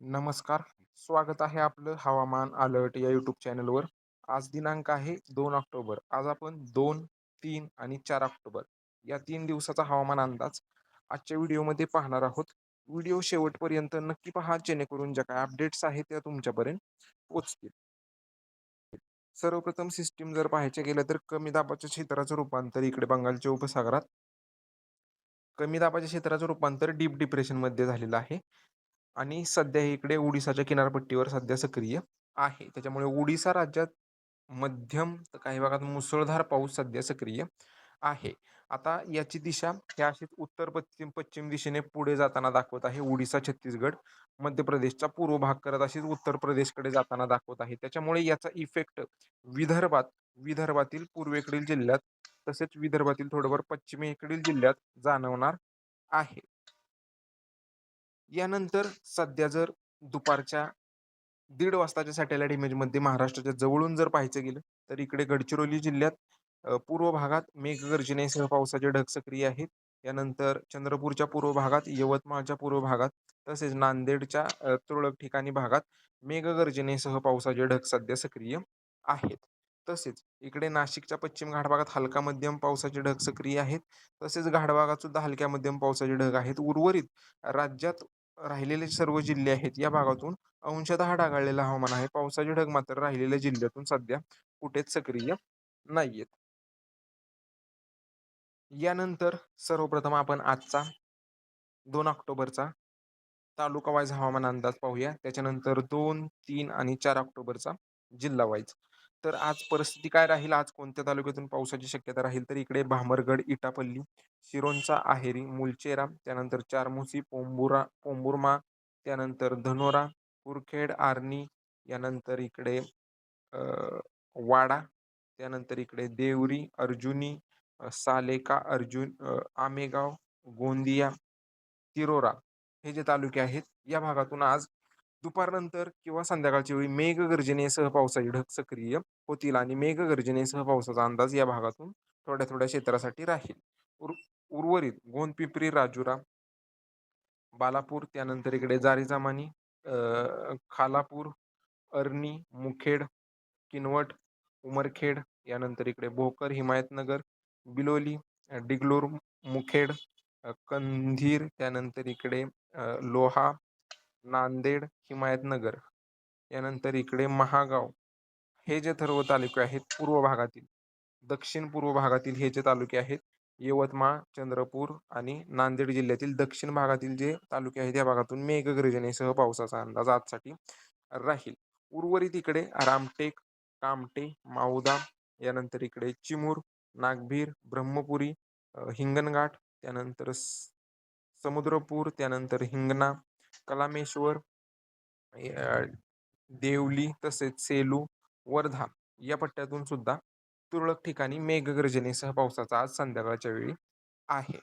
नमस्कार. स्वागत आहे आपलं हवामान अलर्ट या यूट्यूब चॅनलवर. आज दिनांक आहे दोन ऑक्टोबर. आज आपण दोन तीन आणि चार ऑक्टोबर या तीन दिवसाचा हवामान अंदाज आजच्या व्हिडिओमध्ये पाहणार आहोत. व्हिडिओ शेवटपर्यंत नक्की पहा जेणेकरून ज्या काय अपडेट्स आहेत त्या तुमच्यापर्यंत पोचतील सर्वप्रथम सिस्टीम जर पाहायचे गेलं तर कमी दाबाच्या क्षेत्राचं रूपांतर इकडे बंगालच्या उपसागरात. कमी दाबाच्या क्षेत्राचं रूपांतर डीप डिप्रेशनमध्ये झालेलं आहे. आणि सध्या इकडे ओडिसाच्या किनारपट्टीवर सध्या सक्रिय आहे. त्याच्यामुळे ओडिसा राज्यात मध्यम तर काही भागात मुसळधार पाऊस सध्या सक्रिय आहे. आता याची दिशा ह्या अशी उत्तर पश्चिम पश्चिम दिशेने पुढे जाताना दाखवत आहे. ओडिसा छत्तीसगड मध्य प्रदेशचा पूर्व भाग करत अशीच उत्तर प्रदेशकडे जाताना दाखवत आहे. त्याच्यामुळे याचा इफेक्ट विदर्भात विदर्भातील पूर्वेकडील जिल्ह्यात तसेच विदर्भातील थोडंफार पश्चिमेकडील जिल्ह्यात जाणवणार आहे. यानंतर सध्या जर दुपारच्या दीड वाजताच्या सॅटेलाइट इमेजमध्ये महाराष्ट्राच्या जवळून जर पाहायचं गेलं तर इकडे गडचिरोली जिल्ह्यात पूर्व भागात मेघगर्जनेसह पावसाचे ढग सक्रिय आहेत. यानंतर चंद्रपूरच्या पूर्व भागात यवतमाळच्या पूर्व भागात तसेच नांदेडच्या तुरळक ठिकाणी भागात मेघगर्जनेसह पावसाचे ढग सध्या सक्रिय आहेत. तसेच इकडे नाशिकच्या पश्चिम घाटभागात हलका मध्यम पावसाचे ढग सक्रिय आहेत. तसेच घाटभागात सुद्धा हलक्या मध्यम पावसाचे ढग आहेत. उर्वरित राज्यात राहिलेले सर्व जिल्हे आहेत या भागातून अंशतः ढगाळलेलं हवामान आहे. पावसाचे ढग मात्र राहिलेल्या जिल्ह्यातून सध्या कुठेच सक्रिय नाहीयेत. यानंतर सर्वप्रथम आपण आजचा दोन ऑक्टोबरचा तालुका वाईज हवामान अंदाज पाहूया. त्याच्यानंतर दोन तीन आणि चार ऑक्टोबरचा जिल्हा वाईज तर आज परिस्थिती काय राहील? आज कोणत्या तालुक्यातून पावसाची शक्यता राहील? तर इकडे भामरगड इटापल्ली शिरोंचा आहेरी मुलचेरा त्यानंतर चारमुसी पोंबुरा पोंबुर्मा त्यानंतर धनोरा कुरखेड आर्नी यानंतर इकडे वाडा त्यानंतर इकडे देवरी अर्जुनी सालेका अर्जुन आमेगाव गोंदिया तिरोरा हे जे तालुके आहेत या भागातून आज दुपारनंतर किंवा संध्याकाळच्या वेळी मेघगर्जनेसह पावसाचे ढग सक्रिय होतील आणि मेघगर्जनेसह पावसाचा अंदाज या भागातून थोड्या थोड्या क्षेत्रासाठी राहील. उर उर्वरित गोंदपिपरी राजुरा बालापूर त्यानंतर इकडे जारीजामानी खालापूर अर्नी मुखेड किनवट उमरखेड यानंतर इकडे भोकर हिमायतनगर बिलोली डिगलोर मुखेड कंधीर त्यानंतर इकडे लोहा नांदेड हिमायतनगर यानंतर इकडे महागाव. हे जे सर्व तालुके आहेत पूर्व भागातील दक्षिण पूर्व भागातील हे जे तालुके आहेत यवतमाळ चंद्रपूर आणि नांदेड जिल्ह्यातील दक्षिण भागातील जे तालुके आहेत या भागातून मेघगर्जनेसह पावसाचा अंदाज आजसाठी राहील. उर्वरित इकडे रामटेक कामटे माऊदा यानंतर इकडे चिमूर नागभीर ब्रह्मपुरी हिंगणघाट त्यानंतर समुद्रपूर त्यानंतर हिंगणा कलामेश्वर देवली तसेच सेलू वर्धा या पट्ट्यातून सुद्धा तुरळक ठिकाणी मेघगर्जनेसह पावसाचा आज संध्याकाळच्या वेळी आहे.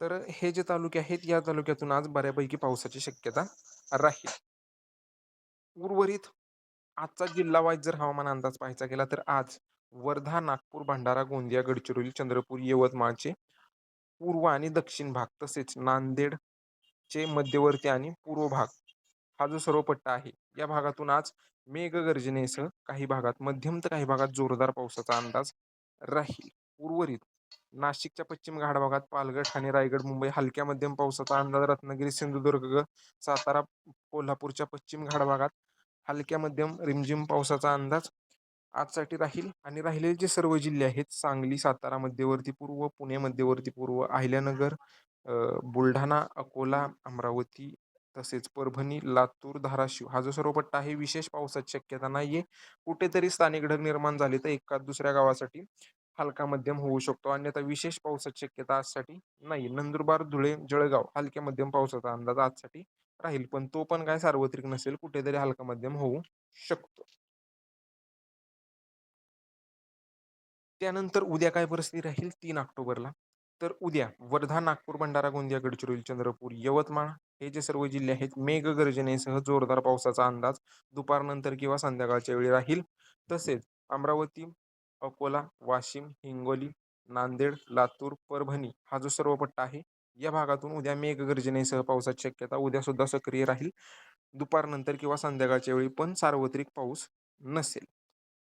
तर हे जे तालुके आहेत या तालुक्यातून आज बऱ्यापैकी पावसाची शक्यता राहील. उर्वरित आजचा जिल्हा वाईज जर हवामान अंदाज पाहायचा गेला तर आज वर्धा नागपूर भंडारा गोंदिया गडचिरोली चंद्रपूर यवतमाळचे पूर्व आणि दक्षिण भाग तसेच नांदेडचे मध्यवर्ती आणि पूर्व भाग हा जो सर्व पट्टा आहे या भागातून आज मेघगर्जनेसह काही भागात मध्यम तर काही भागात जोरदार पावसाचा अंदाज राहील. उर्वरित नाशिकच्या पश्चिम घाट भागात पालघर ठाणे रायगड मुंबई हलक्या मध्यम पावसाचा अंदाज रत्नागिरी सिंधुदुर्ग सातारा कोल्हापूरच्या पश्चिम घाट भागात हलक्या मध्यम रिमझिम पावसाचा अंदाज आजसाठी राहील आणि राहिलेले जे सर्व जिल्हे आहेत सांगली सातारा मध्यवर्ती पूर्व पुणे मध्यवर्ती पूर्व अहिल्यानगर बुलढाणा अकोला अमरावती तसेच परभणी लातूर धाराशिव हा जो सर्व पट्टा आहे विशेष पावसाची शक्यता नाही आहे कुठेतरी स्थानिक ढग निर्माण झाले तर एका दुसऱ्या गावासाठी हलका मध्यम होऊ शकतो. अन्यथा विशेष पावसाची शक्यता आजसाठी नाही नंदुरबार धुळे जळगाव हलक्या मध्यम पावसाचा अंदाज आजसाठी राहील. पण तो पण काय सार्वत्रिक नसेल कुठेतरी हलका मध्यम होऊ शकतो. त्यानंतर उद्या काय परिस्थिती राहील? तीन ऑक्टोबरला. तर उद्या वर्धा नागपूर भंडारा गोंदिया गडचिरोली चंद्रपूर यवतमाळ हे जे सर्व जिल्हे आहेत मेघगर्जनेसह जोरदार पावसाचा अंदाज दुपारनंतर किंवा संध्याकाळच्या वेळी राहील. तसेच अमरावती अकोला वाशिम हिंगोली नांदेड लातूर परभणी हा जो सर्व पट्टा आहे या भागातून उद्या मेघगर्जनेसह पावसाची शक्यता उद्या सुद्धा सक्रिय राहील. दुपारनंतर किंवा संध्याकाळच्या वेळी पण सार्वत्रिक पाऊस नसेल.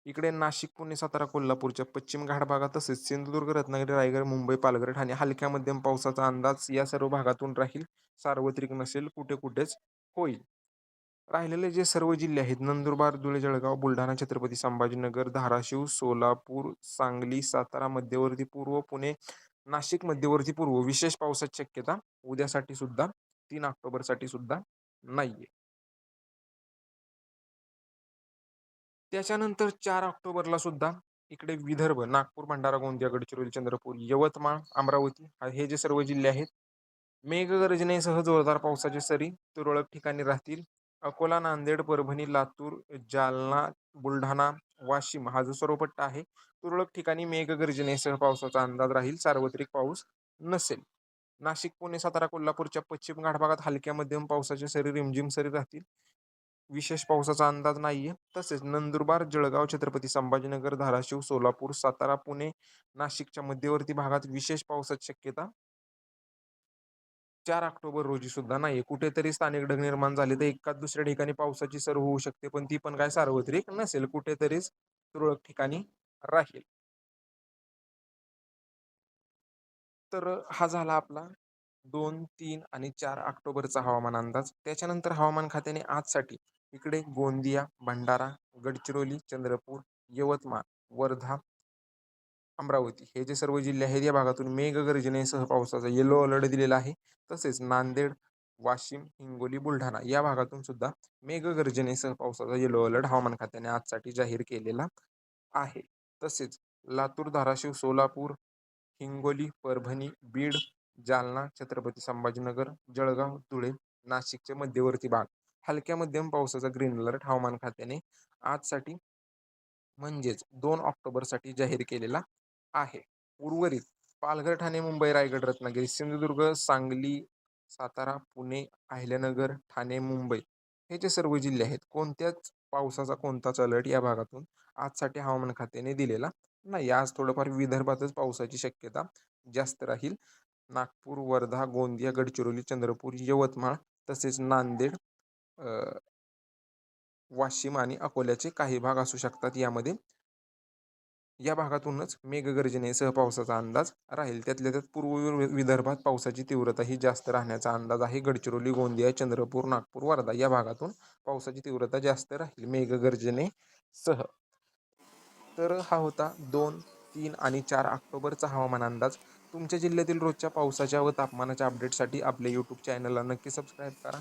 इकडे नाशिक पुणे सातारा कोल्हापूरच्या पश्चिम घाट भागात तसेच सिंधुदुर्ग रत्नागिरी रायगड मुंबई पालघर ठाणे हलक्या मध्यम पावसाचा अंदाज या सर्व भागातून राहील. सार्वत्रिक नसेल कुठे कुठेच होईल. राहिलेले जे सर्व जिल्हे आहेत नंदुरबार धुळे जळगाव बुलढाणा छत्रपती संभाजीनगर धाराशिव सोलापूर सांगली सातारा मध्यवर्ती पूर्व पुणे नाशिक मध्यवर्ती पूर्व विशेष पावसाची शक्यता उद्यासाठी सुद्धा तीन ऑक्टोबरसाठी सुद्धा नाहीये. त्याच्यानंतर चार ऑक्टोबरला सुद्धा इकडे विदर्भ नागपूर भंडारा गोंदिया गडचिरोली चंद्रपूर यवतमाळ अमरावती हे जे सर्व जिल्हे आहेत मेघगर्जनेसह जोरदार पावसाचे सरी तुरळक ठिकाणी राहतील. अकोला नांदेड परभणी लातूर जालना बुलढाणा वाशिम हा जो सर्व पट्टा आहे तुरळक ठिकाणी मेघगर्जनेसह पावसाचा अंदाज राहील. सार्वत्रिक पाऊस नसेल. नाशिक पुणे सातारा कोल्हापूरच्या पश्चिम घाट भागात हलक्या मध्यम पावसाचे सरी रिमझिम सरी राहतील. विशेष पावसाचा अंदाज नाहीये. तसेच नंदुरबार जळगाव छत्रपती संभाजीनगर धाराशिव सोलापूर सातारा पुणे नाशिकच्या मध्यवर्ती भागात विशेष पावसाची शक्यता चार ऑक्टोबर रोजी सुद्धा नाही कुठेतरी स्थानिक ढग निर्माण झाले तर एकाच दुसऱ्या ठिकाणी पावसाची सर होऊ शकते पण ती पण काय सार्वत्रिक नसेल. कुठेतरीच तुरळक ठिकाणी राहील. तर हा झाला आपला दोन तीन आणि चार ऑक्टोबरचा हवामान अंदाज. त्याच्यानंतर हवामान खात्याने आजसाठी इकडे गोंदिया भंडारा गडचिरोली चंद्रपूर यवतमाळ वर्धा अमरावती हे जे सर्व जिल्हे आहेत या भागातून मेघगर्जनेसह पावसाचा येलो अलर्ट दिलेला आहे. तसेच नांदेड वाशिम हिंगोली बुलढाणा या भागातून सुद्धा मेघगर्जनेसह पावसाचा येलो अलर्ट हवामान खात्याने आजसाठी जाहीर केलेला आहे. तसेच लातूर धाराशिव सोलापूर हिंगोली परभणी बीड जालना छत्रपती संभाजीनगर जळगाव धुळे नाशिकचे मध्यवर्ती भाग हलक्या मध्यम पावसाचा ग्रीन अलर्ट हवामान खात्याने आजसाठी म्हणजेच दोन ऑक्टोबरसाठी जाहीर केलेला आहे. उर्वरित पालघर ठाणे मुंबई रायगड रत्नागिरी सिंधुदुर्ग सांगली सातारा पुणे अहिल्यानगर ठाणे मुंबई हे जे सर्व जिल्हे आहेत कोणत्याच पावसाचा कोणताच अलर्ट या भागातून आजसाठी हवामान खात्याने दिलेला नाही. आज थोडंफार विदर्भातच पावसाची शक्यता जास्त राहील. नागपूर वर्धा गोंदिया गडचिरोली चंद्रपूर यवतमाळ तसेच नांदेड वाशिम आणि अकोल्याचे काही भाग असू शकतात यामध्ये. या भागातूनच मेघगर्जनेसह पावसाचा अंदाज राहील. त्यातल्या त्यात पूर्व विदर्भात पावसाची तीव्रता ही जास्त राहण्याचा अंदाज आहे. गडचिरोली गोंदिया चंद्रपूर नागपूर वर्धा या भागातून पावसाची तीव्रता जास्त राहील मेघगर्जनेसह. तर हा होता दोन तीन आणि चार ऑक्टोबरचा हवामान अंदाज. तुमच्या जिल्ह्यातील रोजच्या पावसाच्या व तापमानाच्या अपडेटसाठी आपल्या यूट्यूब चॅनलला नक्की सबस्क्राईब करा.